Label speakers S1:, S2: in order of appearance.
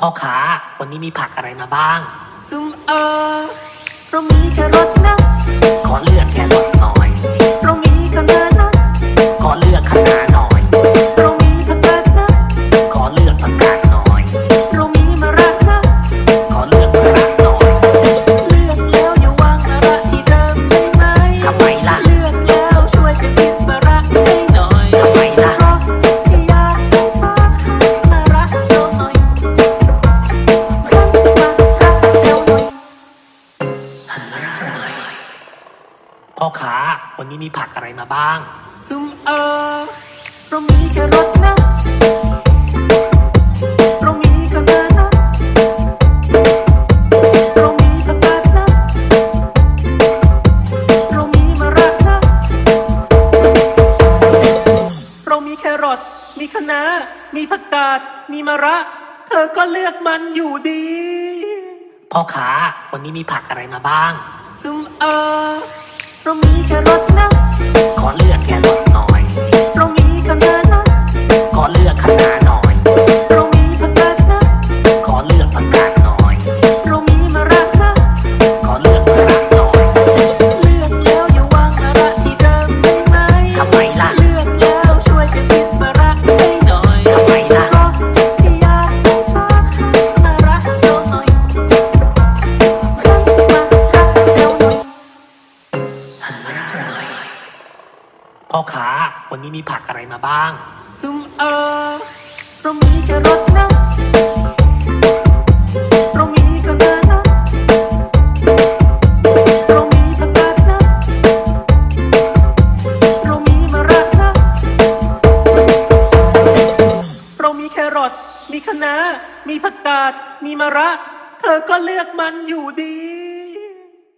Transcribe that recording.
S1: พ่อค้าวันนี้มีผักอะไรมาบ้าง
S2: อืมเออเรามีแครอทนะ
S1: ขอเลือกแครอท
S2: พ่อ
S1: ค้าวันนี้มีผักอะไรมาบ้าง
S2: อืมเออเรามีแครอทนะเรามีคะน้านะเรามีผักกาดนะเรามีมะระนะเรามีแครอทมีคะน้ามีผักกาดมีมะระ เธอก็เลือกมันอยู่ดี
S1: พ่อค้าวันนี้มีผักอะไรมาบ้าง
S2: อืมเออ
S1: พ่อค้าวันนี้มีผักอะไรมาบ้าง
S2: อืมเออเรามีแครอทนะเรามีคะนานะเรามีผักกาดนะเรามีมะระนะเรามีแครอทมีคะน้ามีผักกาดมีมะระ เธอก็เลือกมันอยู่ดี